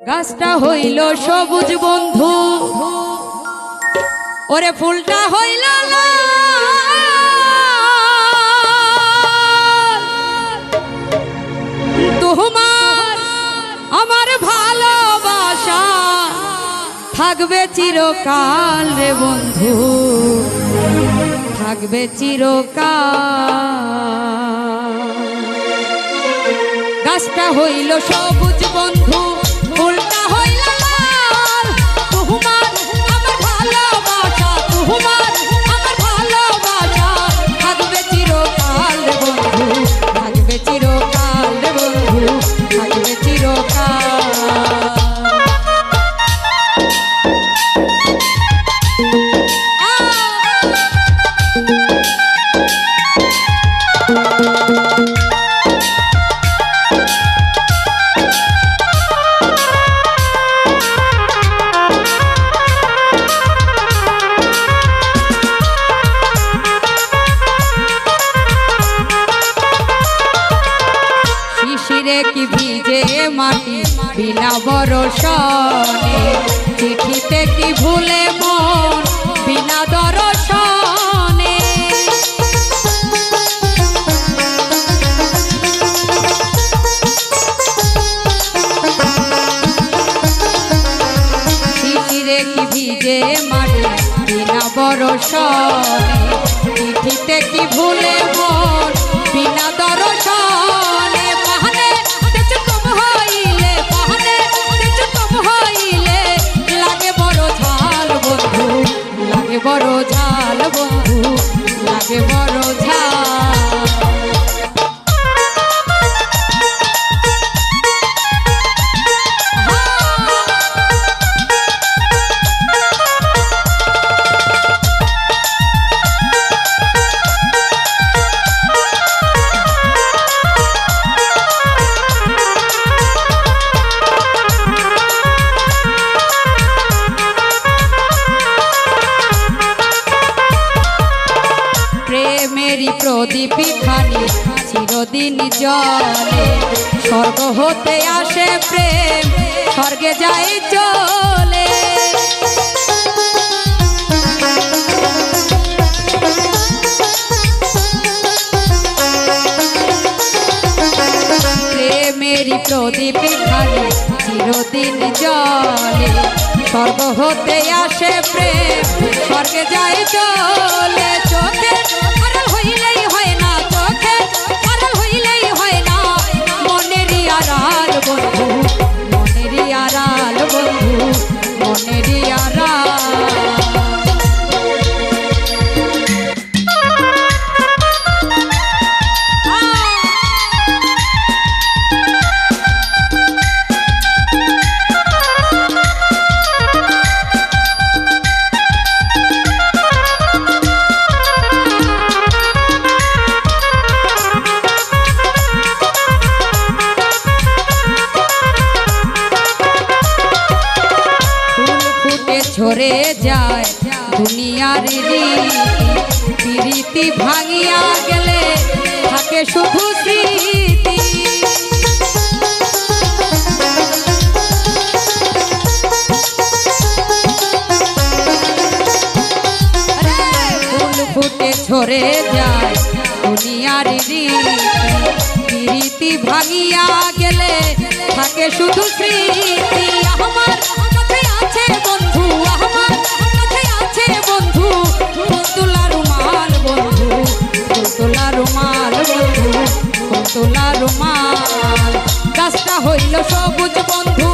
গাছটা হইল সবুজ বন্ধু। ওরে ফুলটা হইল তোমার আমার ভালোবাসা থাকবে চিরকাল রে বন্ধু, থাকবে চিরকাল। গাছটা হইল সবুজ বন্ধু। বিনা বরসনে চিঠিতে কি ভুলে মন? বিনা দর্শনে। শিশিরে কি ভিজে মাটি? বিনা বরসনে বন্ধু লাগে বড় প্রদীপ খানি চিরদিন জলে। স্বর্গ হতে আসে প্রেম, স্বর্গে যায় চলে। প্রেমেরই প্রদীপ খানি চিরদিন জলে। স্বর্গ হতে আসে প্রেম, স্বর্গে যায় চলে। চোখে মনেরই ঝরে যায়। দুনিয়ার রীতি ভাঙিয়া গেলে থাকে শুধু স্মৃতি। যায়। দুনিয়ার রীতি প্রীতি ভাঙিয়া গেলে থাকে শুধু তোলা মাল। গাছটা হইল সবুজ বন্ধু